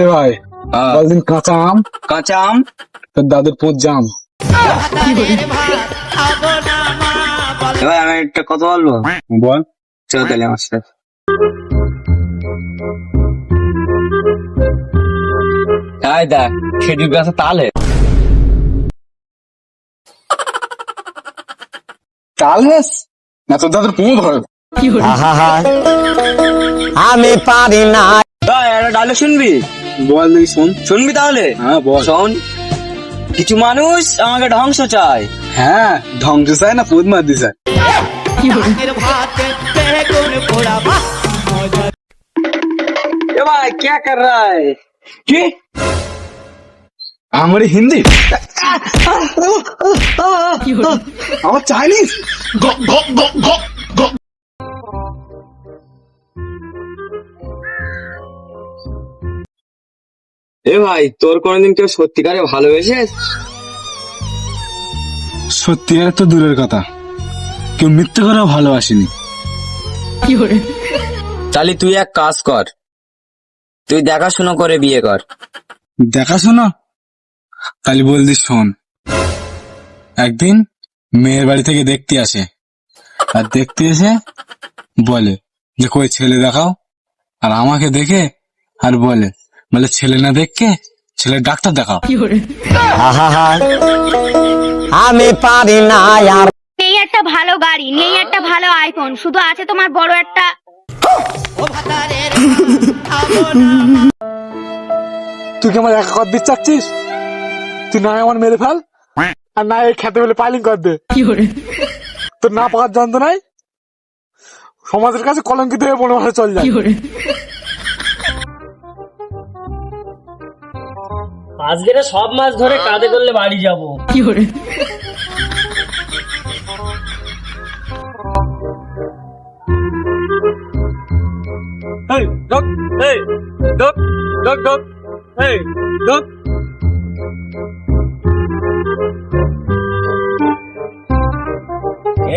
এ ভাই। বলদিন কাঁচা আম? কাঁচা আম? তোর দাদুর পোঁত জাম। এবার আমি একটা কথা বলব? বল। চলো তাহলে আমার সাথে। তাই দেখ খেজুর গাছে তালে তাল। হেস না তোর দাদুর পোঁত হয়। আমি পারি না। ডালে শুনবি? বল দেখি শোন শুনবি তাহলে হ্যাঁ বল শোন কিছু মানুষ আমাকে ধ্বংস চায় হ্যাঁ ধ্বংস চায় না পোঁত মার দিছে ए भाई क्या कर रहा है কি আমার হিন্দি আমার চাইনিজ এ ভাই তোর কোনদিন কেউ সত্যিকারে ভালোবেসে সত্যিকার তো দূরের কথা। কেউ মিথ্যে করেও ভালোবাসিনি। তাহলে তুই এক কাজ কর। তুই দেখাশোনা করে বিয়ে কর। দেখাশোনা? তাহলে বলদি শোন। একদিন মেয়ের বাড়ি থেকে দেখতে আসে। আর দেখতে এসে বলে যে কই ছেলে দেখাও। আর আমাকে দেখে আর বলে বলে ছেলে না দেখকে? ছেলে ডাক্তার দেখাও। আমি পারি না আর নেই একটা ভালো গাড়ি নেই একটা ভালো আইফোন শুধু আছে তোমার বড় একটা তুই কি আমার একা কর দিতে চাচ্ছিস? তুই না আমার মেরে ফেল। আর না এই খেতে বলে পাইলিং কর দে। তোর না পাওয়ার যন্ত্রণায় সমাজের কাছে কলঙ্কিত হয়ে মনে হয় চল যায় আজকে সব মাছ ধরে কাঁধে করলে বাড়ি যাব। এই ডক এই ডক ডক ডক এই ডক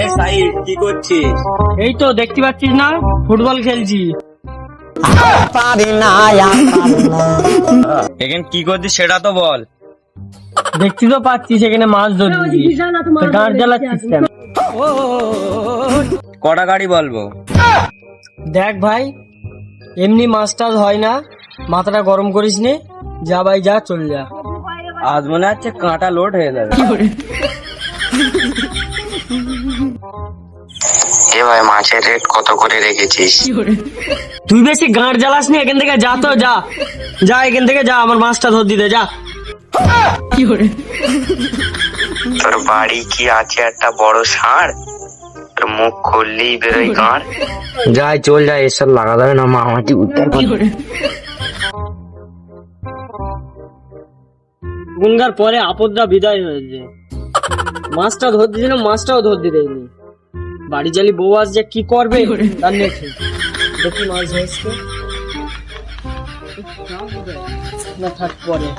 এ সাইদ কি করছিস? এই তো দেখতে পাচ্ছিস না ফুটবল খেলছি। পারি না আর পারি না এখানে কি করছিস সেটা তো বল। দেখতে তো পাচ্ছিস এখানে মাছ ধরছি তো গাঁট জ্বালাচ্ছিস কেন? কটা গাড়ি বলব? দেখ ভাই এমনি মাছ টাছ হয় না। মাথাটা গরম করিস নে যা ভাই যা চল যা। আজ মনে হচ্ছে কাঁটা লোড হয়ে যাবে। এ ভাই মাছের রেট কত করে রেখেছিস? তুই বেশি গাঁট জ্বালাস নি এখান থেকে যা তো যা। যা এখান থেকে যা আমার মাছটা ধর দিতে যা। তোর বাড়ি কি আছে একটা বড় ষাঁড় তোর মুখ খুললেই বেরোয় গাঁড়। যাই চল যাই এসব লাগা যাবে না মামাটি উত্তর গুনগার পরে আপদটা বিদায় হয়েছে। মাছটা ধর দিয়েছিল মাছটাও ধর দিতে বাড়ি জালি বউ আজ যে কি করবে তার নেই দেখি মাছ ধরছে। না থাক পরে।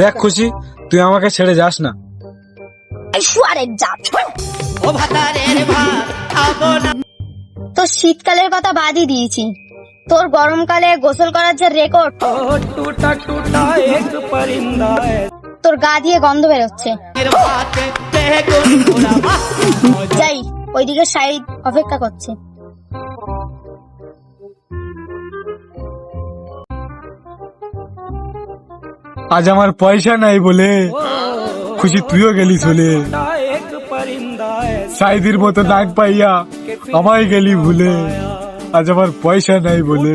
দেখ খুশি তুই আমাকে ছেড়ে যাস না। তো শীতকালের কথা বাদই দিয়েছি। তোর গরমকালে গোসল করার যে রেকর্ড তোর গা দিয়ে গন্ধ বেরোচ্ছে। যাই, ওইদিকে সাইড অপেক্ষা করছে। আজ আমার পয়সা নাই বলে খুশি তুইও গেলি চলে। সাইদির মতো নাক পাইয়া আমায় গেলি ভুলে। আজ আমার পয়সা নাই বলে।